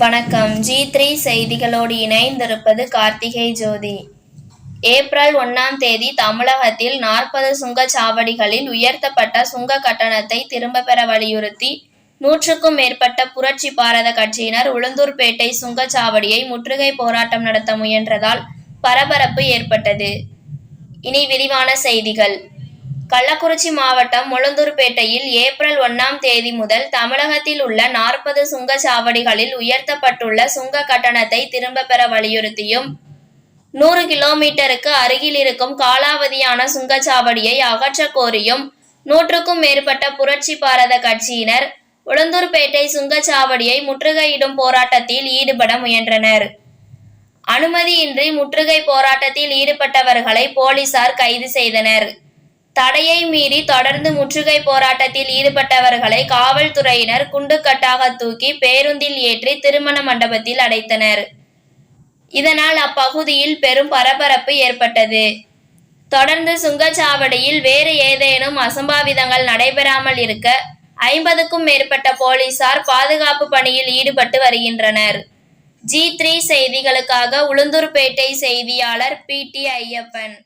வணக்கம். G three செய்திகளோடு இணைந்திருப்பது கார்த்திகை ஜோதி. ஏப்ரல் ஒன்னாம் தேதி தமிழகத்தில் நாற்பது சுங்கச்சாவடிகளில் உயர்த்தப்பட்ட சுங்க கட்டணத்தை திரும்பப் பெற வலியுறுத்தி நூற்றுக்கும் மேற்பட்ட புரட்சி பாரத கட்சியினர் உளுந்தூர்பேட்டை சுங்கச்சாவடியை முற்றுகை போராட்டம் நடத்த முயன்றதால் பரபரப்பு ஏற்பட்டது. இனி விரிவான செய்திகள். கள்ளக்குறிச்சி மாவட்டம் உளுந்தூர்பேட்டையில் ஏப்ரல் ஒன்னாம் தேதி முதல் தமிழகத்தில் உள்ள நாற்பது சுங்கச்சாவடிகளில் உயர்த்தப்பட்டுள்ள சுங்க கட்டணத்தை திரும்ப பெற வலியுறுத்தியும் நூறு கிலோமீட்டருக்கு அருகில் இருக்கும் காலாவதியான சுங்கச்சாவடியை அகற்ற கோரியும் நூற்றுக்கும் மேற்பட்ட புரட்சி பாரத கட்சியினர் உளுந்தூர்பேட்டை சுங்கச்சாவடியை முற்றுகையிடும் போராட்டத்தில் ஈடுபட முயன்றனர். அனுமதியின்றி முற்றுகை போராட்டத்தில் ஈடுபட்டவர்களை போலீசார் கைது செய்தனர். தடையை மீறி தொடர்ந்து முற்றுகை போராட்டத்தில் ஈடுபட்டவர்களை காவல்துறையினர் குண்டுக்கட்டாக தூக்கி பேருந்தில் ஏற்றி திருமண மண்டபத்தில் அடைத்தனர். இதனால் அப்பகுதியில் பெரும் பரபரப்பு ஏற்பட்டது. தொடர்ந்து சுங்கச்சாவடியில் வேறு ஏதேனும் அசம்பாவிதங்கள் நடைபெறாமல் இருக்க ஐம்பதுக்கும் மேற்பட்ட போலீசார் பாதுகாப்பு பணியில் ஈடுபட்டு வருகின்றனர். ஜி த்ரீ செய்திகளுக்காக உளுந்தூர்பேட்டை செய்தியாளர் பி டி ஐயப்பன்.